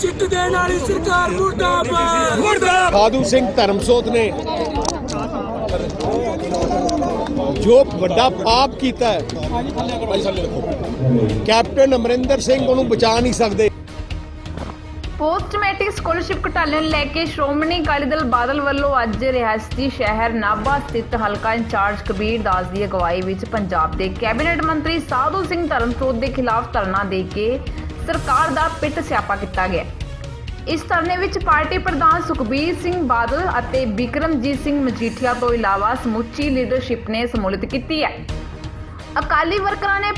Kit ਦੇਣ ਵਾਲੀ ਸਰਕਾਰ ਮੁਰਦਾਬਾਦ। ਸਾਧੂ ਸਿੰਘ ਧਰਮਸੋਤ ਨੇ ਜੋ ਵੱਡਾ ਪਾਪ ਕੀਤਾ ਹੈ ਕੈਪਟਨ ਅਮਰਿੰਦਰ ਸਿੰਘ ਉਹਨੂੰ ਬਚਾ ਨਹੀਂ ਸਕਦੇ। ਪੋਸਟ ਮੈਟ੍ਰਿਕ ਸਕਾਲਰਸ਼ਿਪ ਘੁਟਾਲੇ ਨੂੰ ਲੈ ਕੇ ਸ਼੍ਰੋਮਣੀ ਅਕਾਲੀ ਦਲ ਬਾਦਲ ਵੱਲੋਂ ਅੱਜ ਰਿਹਾਸਤੀ ਸ਼ਹਿਰ ਨਾਭਾ ਸਥਿਤ ਹਲਕਾ ਇੰਚਾਰਜ ਕਬੀਰ ਦਾਸ ਦੀ ਅਗਵਾਈ ਵਿੱਚ ਪੰਜਾਬ ਦੇ ਕੈਬਨਿਟ ਮੰਤਰੀ ਸਾਧੂ ਸਿੰਘ ਧਰਮਸੋਤ ਦੇ ਖਿਲਾਫ ਧਰਨਾ ਦੇ ਕੇ ਸਰਕਾਰ ਦਾ ਪਿੱਟ ਸਿਆਪਾ ਕੀਤਾ ਗਿਆ। ਇਸ ਧਰਨੇ ਵਿੱਚ ਪਾਰਟੀ ਪ੍ਰਧਾਨ ਸੁਖਬੀਰ ਸਿੰਘ ਬਾਦਲ ਅਤੇ ਬਿਕਰਮਜੀਤ ਸਿੰਘ ਮਜੀਠੀਆ ਤੋਂ ਇਲਾਵਾ ਸਮੁੱਚੀ ਲੀਡਰਸ਼ਿਪ ਨੇ ਸਮੂਲਿਤ ਕੀਤੀ ਹੈ। ਅਕਾਲੀ ਵਰਕਰਾਂ ਨੇ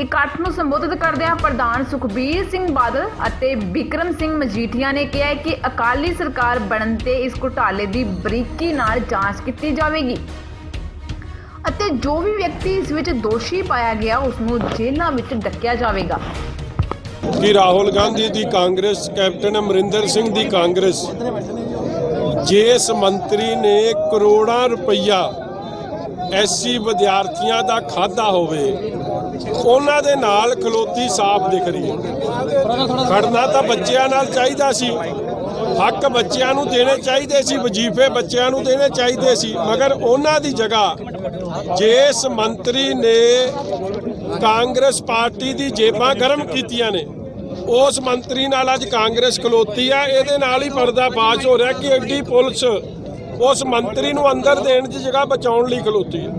ਇਕੱਠ ਨੂੰ ਸੰਬੋਧਿਤ ਕਰਦਿਆਂ ਪ੍ਰਧਾਨ ਸੁਖਬੀਰ ਸਿੰਘ ਬਾਦਲ ਅਤੇ ਬਿਕਰਮ ਸਿੰਘ ਮਜੀਠੀਆ ਨੇ ਕਿਹਾ ਕਿ ਅਕਾਲੀ ਸਰਕਾਰ ਬਣਨ ਤੇ ਇਸ ਘੁਟਾਲੇ ਦੀ ਬਰੀਕੀ ਨਾਲ ਜਾਂਚ ਕੀਤੀ ਜਾਵੇਗੀ। ਅਤੇ ਜੋ ਵੀ ਵਿਅਕਤੀ ਇਸ ਵਿੱਚ ਦੋਸ਼ੀ ਪਾਇਆ ਗਿਆ ਉਸ ਨੂੰ ਜੇਲ੍ਹਾਂ ਵਿੱਚ ਡੱਕਿਆ ਜਾਵੇਗਾ। ਕਿ ਰਾਹੁਲ ਗਾਂਧੀ ਦੀ ਕਾਂਗਰਸ, ਕੈਪਟਨ ਅਮਰਿੰਦਰ ਸਿੰਘ ਦੀ ਕਾਂਗਰਸ ਜਿਸ ਮੰਤਰੀ ਨੇ ਕਰੋੜਾਂ ਰੁਪਈਆ ਐਸਸੀ ਵਿਦਿਆਰਥੀਆਂ ਦਾ ਖਾਦਾ ਹੋਵੇ, ਉਹਨਾਂ ਦੇ ਨਾਲ ਖਲੋਤੀ ਸਾਫ਼ ਦਿਖ ਰਹੀ ਹੈ। ਖੜਨਾ ਤਾਂ ਬੱਚਿਆਂ ਨਾਲ ਚਾਹੀਦਾ ਸੀ। ਹੱਕ ਬੱਚਿਆਂ ਨੂੰ ਦੇਣੇ ਚਾਹੀਦੇ ਸੀ, ਵਜ਼ੀਫੇ ਬੱਚਿਆਂ ਨੂੰ ਦੇਣੇ ਚਾਹੀਦੇ ਸੀ, ਮਗਰ ਉਹਨਾਂ ਦੀ ਜਗ੍ਹਾ ਜਿਸ ਮੰਤਰੀ ਨੇ ਕਾਂਗਰਸ ਪਾਰਟੀ ਦੀ ਜੇਬਾਂ ਗਰਮ ਕੀਤੀਆਂ ਨੇ ਉਸ ਮੰਤਰੀ ਨਾਲ ਅੱਜ ਕਾਂਗਰਸ ਖਲੋਤੀ ਆ ਇਹਦੇ ਨਾਲ ਹੀ ਪਰਦਾਫਾਸ਼ ਹੋ ਰਿਹਾ ਕਿ ਐਡੀ ਪੁਲਿਸ ਉਸ ਮੰਤਰੀ ਨੂੰ ਅੰਦਰ ਦੇਣ ਦੀ ਜਗ੍ਹਾ ਬਚਾਉਣ ਲਈ ਖਲੋਤੀ ਹੈ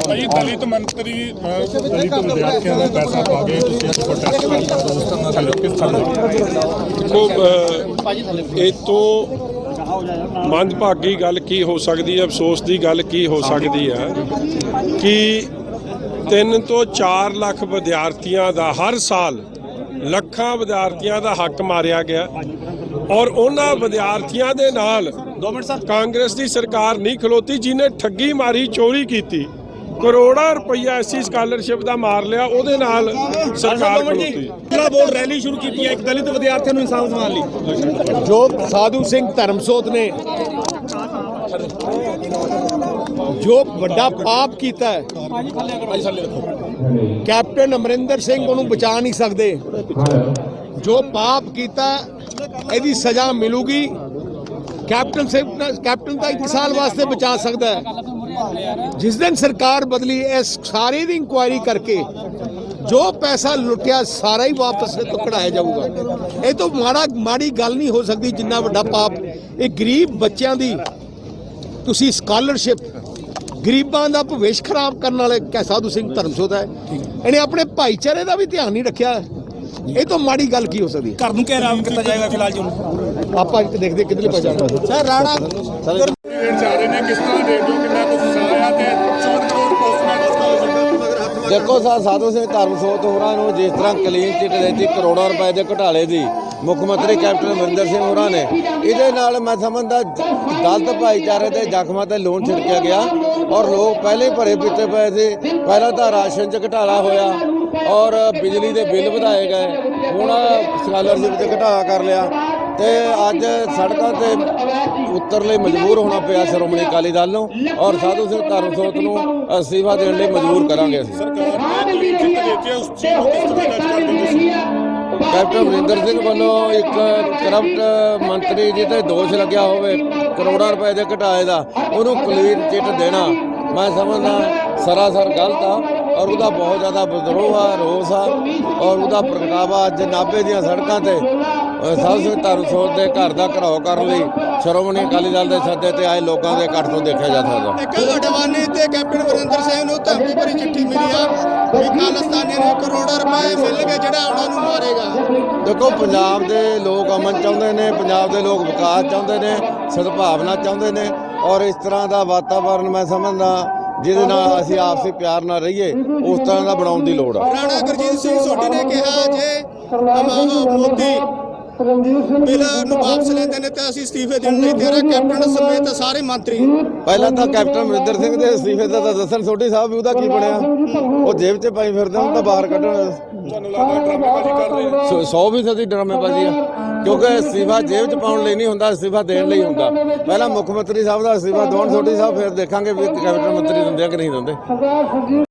ਭਾਈ ਦਲਿਤ ਮੰਤਰੀ ਦਲਿਤ ਵਿਦਿਆਰਥੀਆਂ ਦਾ ਪੈਸਾ ਪਾ ਕੇ ਤੁਸੀਂ ਅੱਜ ਪ੍ਰੋਟੈਸਟ ਕਰਦੇ ਹੋ ਥੱਲੇ ਕਿਸ ਥਾਂ ਦੇਖੋ ਅਹ, ਇਹ ਤੋਂ ਮੰਦਭਾਗੀ ਗੱਲ ਕੀ ਹੋ ਸਕਦੀ ਹੈ? ਅਫਸੋਸ ਦੀ ਗੱਲ ਕੀ ਹੋ ਸਕਦੀ ਹੈ? ਕਿ 3 ਤੋਂ 4 ਲੱਖ ਵਿਦਿਆਰਥੀਆਂ ਦਾ ਹਰ ਸਾਲ ਲੱਖਾਂ ਵਿਦਿਆਰਥੀਆਂ ਦਾ ਹੱਕ ਮਾਰਿਆ ਗਿਆ ਔਰ ਉਹਨਾਂ ਵਿਦਿਆਰਥੀਆਂ ਦੇ ਨਾਲ ਕਾਂਗਰਸ ਦੀ ਸਰਕਾਰ ਨਹੀਂ ਖਲੋਤੀ ਜਿਹਨੇ ਠੱਗੀ ਮਾਰੀ ਚੋਰੀ ਕੀਤੀ। ਕਰੋੜਾਂ ਰੁਪਈਆ ਐਸੀ ਸਕਾਲਰਸ਼ਿਪ ਦਾ ਮਾਰ ਲਿਆ ਉਹਦੇ ਨਾਲ ਸਰਕਾਰ ਖਲੋਤੀ ਜ਼ਿਲ੍ਹਾ ਬੋਰਡ ਰੈਲੀ ਸ਼ੁਰੂ ਕੀਤੀ ਹੈ ਇੱਕ ਦਲਿਤ ਵਿਦਿਆਰਥੀਆਂ ਨੂੰ ਇਨਸਾਫ ਦਿਵਾਉਣ ਲਈ। ਜੋ ਸਾਧੂ ਸਿੰਘ ਧਰਮਸੋਤ ਨੇ ਜੋ ਵੱਡਾ ਪਾਪ ਕੀਤਾ ਹੈ ਕੈਪਟਨ ਅਮਰਿੰਦਰ ਸਿੰਘ ਉਹਨੂੰ ਬਚਾ ਨਹੀਂ ਸਕਦੇ। ਜੋ ਪਾਪ ਕੀਤਾ ਇਹਦੀ ਸਜ਼ਾ ਮਿਲੂਗੀ। ਕੈਪਟਨ ਸਿੰਘ ਕੈਪਟਨ ਤਾਂ ਇੱਕ ਸਾਲ ਵਾਸਤੇ ਬਚਾ ਸਕਦਾ ਹੈ। ਜਿਸ ਦਿਨ ਸਰਕਾਰ ਬਦਲੀ ਇਸ ਸਾਰੇ ਦੀ ਇਨਕੁਆਇਰੀ ਕਰਕੇ ਜੋ ਪੈਸਾ ਲੁੱਟਿਆ ਸਾਰਾ ਹੀ ਵਾਪਸ ਤੋਂ ਕਢਾਇਆ ਜਾਊਗਾ ਇਹ ਤੋਂ ਮਾੜਾ ਮਾੜੀ ਗੱਲ ਨਹੀਂ ਹੋ ਸਕਦੀ ਜਿੰਨਾ ਵੱਡਾ ਪਾਪ ਇਹ ਗਰੀਬ ਬੱਚਿਆਂ ਦੀ ਤੁਸੀਂ ਸਕਾਲਰਸ਼ਿਪ ਗਰੀਬਾਂ ਦਾ ਭਵਿੱਖ ਖਰਾਬ ਕਰਨ ਵਾਲੇ ਕੈ ਸਾਧੂ ਸਿੰਘ ਧਰਮਸੋਤ ਹੈ ਇਹਨੇ ਆਪਣੇ ਭਾਈਚਾਰੇ ਦਾ ਵੀ ਧਿਆਨ ਨਹੀਂ ਰੱਖਿਆ ਇਹ ਤੋਂ ਮਾੜੀ ਗੱਲ ਕੀ ਹੋ ਸਕਦੀ ਘਰ ਨੂੰ ਘੇਰਾਵ ਕੀਤਾ ਜਾਏਗਾ ਫਿਲਹਾਲ ਜੀ ਆਪਾਂ ਇੱਕ ਦੇਖਦੇ ਕਿੱਧਰਲੇ ਪਾਸੇ ਜਾਣਾ ਸਰ ਰਾਣਾ ਰੇਟ ਜਾ ਰਹੇ ਨੇ ਕਿਸ ਤਰ੍ਹਾਂ ਦੇਖ ਦੇਖੋ ਸਾ ਸਾਧੂ ਸਿੰਘ ਧਰਮਸੋਤ ਹੋਰਾਂ ਨੂੰ ਜਿਸ ਤਰ੍ਹਾਂ ਕਲੀਨ ਚਿੱਟ ਦਿੱਤੀ ਕਰੋੜਾਂ ਰੁਪਏ ਦੇ ਘਟਾਲੇ ਦੀ ਮੁੱਖ ਮੰਤਰੀ ਕੈਪਟਨ ਅਮਰਿੰਦਰ ਸਿੰਘ ਹੋਰਾਂ ਨੇ। ਇਹਦੇ ਨਾਲ ਮੈਂ ਸਮਝਦਾ ਦਲਿਤ ਭਾਈਚਾਰੇ ਦੇ ਜ਼ਖਮਾਂ ਤੇ ਲੋਨ ਛਿੜਕਿਆ ਗਿਆ ਔਰ ਲੋਕ ਪਹਿਲੇ ਹੀ ਭਰੇ ਪਿੱਤੇ ਪਏ ਸੀ। ਪਹਿਲਾਂ ਤਾਂ ਰਾਸ਼ਨ 'ਚ ਘਟਾਲਾ ਹੋਇਆ ਔਰ ਬਿਜਲੀ ਦੇ ਬਿੱਲ ਵਧਾਏ ਗਏ। ਹੁਣ ਸਕਾਲਰਸ਼ਿਪ 'ਚ ਘਟਾਲਾ ਕਰ ਲਿਆ। ਤੇ ਅੱਜ ਸੜਕਾਂ ਤੇ ਉਤਰ ਲਈ ਮਜਬੂਰ ਹੋਣਾ ਪਿਆ ਸ਼੍ਰੋਮਣੀ ਅਕਾਲੀ ਦਲ ਨੂੰ ਔਰ ਸਾਧੂ ਸਿੰਘ ਧਰਮਸੋਤ ਨੂੰ ਅਸਤੀਫਾ ਦੇਣ ਲਈ ਮਜਬੂਰ ਕਰਾਂਗੇ ਅਸੀਂ। ਕੈਪਟਨ ਅਮਰਿੰਦਰ ਸਿੰਘ ਵੱਲੋਂ ਇੱਕ ਕਰਪਟ ਮੰਤਰੀ ਜਿਹਤੇ ਦੋਸ਼ ਲੱਗਿਆ ਹੋਵੇ ਕਰੋੜਾਂ ਰੁਪਏ ਦੇ ਘਟਾਏ ਦਾ ਉਹਨੂੰ ਕਲੀਨ ਚਿੱਟ ਦੇਣਾ। ਮੈਂ ਸਮਝਦਾ ਸਰਾਸਰ ਗਲਤ ਆ। ਔਰ ਉਹਦਾ ਬਹੁਤ ਜ਼ਿਆਦਾ ਵਿਦਰੋਹ ਆ ਰੋਸ ਆ ਔਰ ਉਹਦਾ ਪ੍ਰਗਟਾਵਾ ਅੱਜ ਨਾਭੇ ਦੀਆਂ ਸੜਕਾਂ ਤੇ ਸਾਧੂ ਸਿੰਘ ਧਰਮਸੋਤ ਦੇ ਘਰ ਦਾ ਘਰਾਓ ਕਰਨ ਲਈ ਸ਼੍ਰੋਮਣੀ ਅਕਾਲੀ ਦਲ ਦੇ ਸੱਦੇ ਤੇ ਆਏ ਲੋਕਾਂ ਦੇ ਇਕੱਠ ਤੋਂ ਦੇਖਿਆ ਜਾ ਸਕਦਾ। ਇੱਕ ਅਡਵਾਨੀ ਤੇ ਕੈਪਟਨ ਵਰਿੰਦਰ ਸਿੰਘ ਨੂੰ ਧਮਕੀ ਭਰੀ ਚਿੱਠੀ ਮਿਲੀ ਆ ਵੀ ਖਾਲਿਸਤਾਨੀ ਨੂੰ ਕਰੋੜਾਂ ਰੁਪਏ ਮਿਲ ਕੇ ਜਿਹੜਾ ਉਹਨਾਂ ਨੂੰ ਮਾਰੇਗਾ। ਦੇਖੋ ਪੰਜਾਬ ਦੇ ਲੋਕ ਅਮਨ ਚਾਹੁੰਦੇ ਨੇ ਪੰਜਾਬ ਦੇ ਲੋਕ ਵਿਕਾਸ ਚਾਹੁੰਦੇ ਨੇ ਸਦਭਾਵਨਾ ਚਾਹੁੰਦੇ ਨੇ ਔਰ ਇਸ ਤਰ੍ਹਾਂ ਦਾ ਵਾਤਾਵਰਣ ਮੈਂ ਸਮਝਦਾ ਜਿਹਦੇ ਨਾਲ ਅਸੀਂ ਆਪਸੀ ਪਿਆਰ ਨਾਲ ਰਹੀਏ ਉਸ ਤਰ੍ਹਾਂ ਦਾ ਬਣਾਉਣ ਦੀ ਲੋੜ ਆ। ਰਾਣਾ ਗੁਰਜੀਤ ਸਿੰਘ ਸੋਢੀ ਨੇ ਕਿਹਾ ਜੇ ਮੋਦੀ ਬਿੱਲ ਨੂੰ ਵਾਪਸ ਲੈਂਦੇ ਨੇ ਤੇ ਅਸੀਂ ਅਸਤੀਫੇ ਦੇਣ ਲਈ ਤਿਆਰ ਹਾਂ। ਕੈਪਟਨ ਸਮੇਤ ਸਾਰੇ ਮੰਤਰੀ। ਪਹਿਲਾਂ ਤਾਂ ਕੈਪਟਨ ਅਮਰਿੰਦਰ ਸਿੰਘ ਦੇ ਅਸਤੀਫੇ ਦਾ ਤਾਂ ਦੱਸਣ ਸੋਢੀ ਸਾਹਿਬ ਵੀ ਉਹਦਾ ਕੀ ਬਣਿਆ? ਉਹ ਜੇਬ 'ਚ ਪਾਈ ਫਿਰਦੇ ਹੁਣ ਤਾਂ ਬਾਹਰ ਕੱਢਣ। ਤੁਹਾਨੂੰ ਲੱਗਦਾ ਡਰਾਮੇਬਾਜ਼ੀ ਕਰ ਰਹੇ ਆ। 100 ਫੀਸਦੀ ਡਰਾਮੇਬਾਜ਼ੀ ਆ। ਕਿਉਂਕਿ ਅਸਤੀਫਾ ਜੇਬ 'ਚ ਪਾਉਣ ਲਈ ਨਹੀਂ ਹੁੰਦਾ, ਅਸਤੀਫਾ ਦੇਣ ਲਈ ਹੁੰਦਾ। ਪਹਿਲਾਂ ਮੁੱਖ ਮੰਤਰੀ ਸਾਹਿਬ ਦਾ ਅਸਤੀਫਾ, ਦੌਣ ਸੋਢੀ ਸਾਹਿਬ, ਫਿਰ ਦੇਖਾਂਗੇ ਵੀ ਕੈਬਨਿਟ ਮੰਤਰੀ ਦਿੰਦੇ ਆ ਕਿ ਨਹੀਂ ਦਿੰਦੇ।